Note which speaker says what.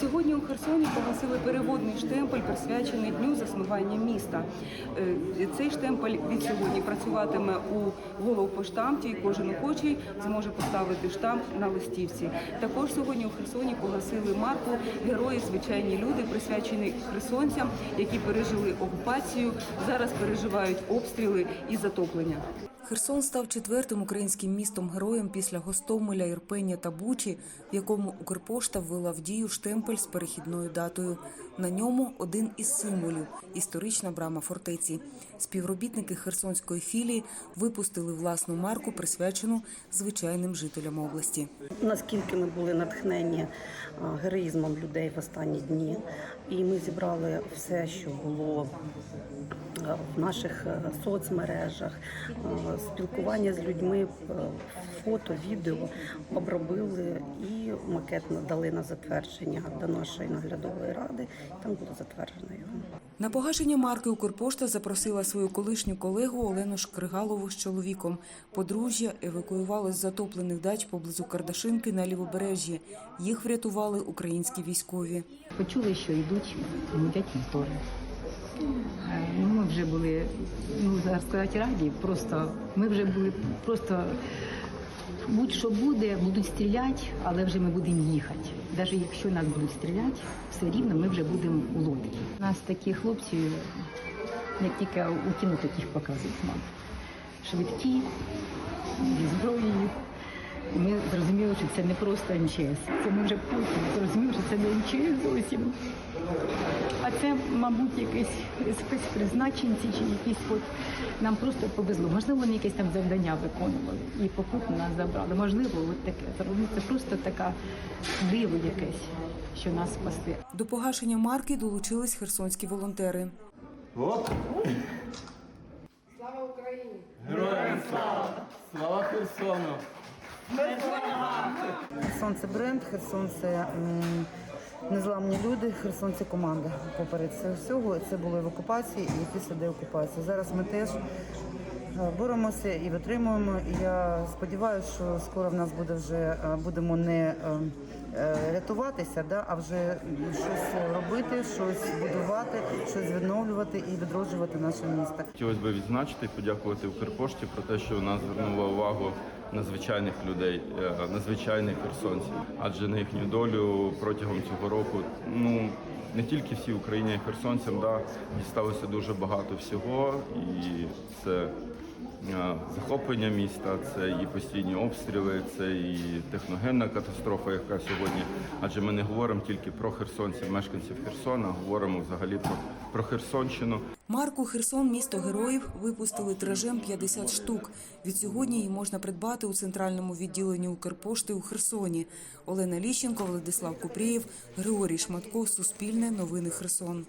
Speaker 1: Сьогодні у Херсоні погасили переводний штемпель, присвячений дню заснування міста. Е, Цей штемпель від сьогодні працюватиме у головпоштамті, і кожен охочий зможе поставити штамп на листівці. Також сьогодні у Херсоні погасили марку Герої звичайні люди, присвячений херсонцям, які пережили окупацію, зараз переживають обстріли і затоплення. Херсон став четвертим українським містом героєм після Гостомеля, Ірпеня та Бучі, в якому Укрпошта ввела в дію штемпель з перехідною датою. На ньому один із символів історична брама фортеці. Співробітники Херсонської філії випустили власну марку, присвячену звичайним жителям області.
Speaker 2: Наскільки ми були натхнені героїзмом людей в останні дні, і ми зібрали все, що було в наших е, соцмережах, спілкування з людьми, е, фото, відео обробили і макет надали на затвердження до нашої наглядової ради. Там буде затверджено його.
Speaker 1: На погашення марки Укрпошта запросила свою колишню колегу Олену Шкригалову з чоловіком. Подружжя евакуювали з затоплених дач поблизу Кардашинки на лівобережжі. Їх врятували українські військові.
Speaker 3: Почули, що йдуть, гудять мотори. Е, Ну, ми вже були, ну зараз сказати раді, просто ми вже були просто будь-що буде, будуть стріляти, але вже ми будемо їхати. Навіть якщо нас будуть стріляти, все рівно ми вже будемо у лодці. У нас такі хлопці, як тільки у кіно таких показують, мабуть. Швидкі, зі зброєю. І Ми зрозуміли, що це не просто МЧС. Це ми вже потім зрозуміли, що це не МЧС зовсім. А це, мабуть, якісь спецпризначенці чи якісь от нам просто повезло. Можливо, вони якесь там завдання виконували і попутно нас забрали. Можливо, от таке. Це просто така диво якесь, що нас спасли.
Speaker 1: До погашення марки долучились херсонські волонтери.
Speaker 4: От.
Speaker 5: Слава Україні!
Speaker 4: Героям слава! Слава Херсону!
Speaker 6: Херсон це бренд, Херсон це незламні люди, Херсон це команда. Поперед всього це було і в окупації, і після деокупації. Зараз ми теж е, боремося і витримуємо. І я сподіваюся, що скоро в нас буде вже е, будемо не е, рятуватися, да, а вже щось робити, щось будувати, щось відновлювати і відроджувати наше місто.
Speaker 4: Хотілося б відзначити і подякувати Укрпошті про те, що вона звернула увагу на звичайних людей, е, на звичайних херсонців. Адже на їхню долю протягом цього року, ну не тільки всій Україні, а й херсонцям, да, дісталося дуже багато всього, і це е, захоплення міста, це і постійні обстріли, це і техногенна катастрофа, яка сьогодні. Адже ми не говоримо тільки про херсонців, мешканців Херсона, говоримо взагалі про, про Херсонщину.
Speaker 1: Марку Херсон місто героїв випустили тиражем 50 штук. Від сьогодні її можна придбати у центральному відділенні Укрпошти у Херсоні. Олена Ліщенко, Владислав Купрієв, Григорій Шматко, Суспільне, Новини Херсон.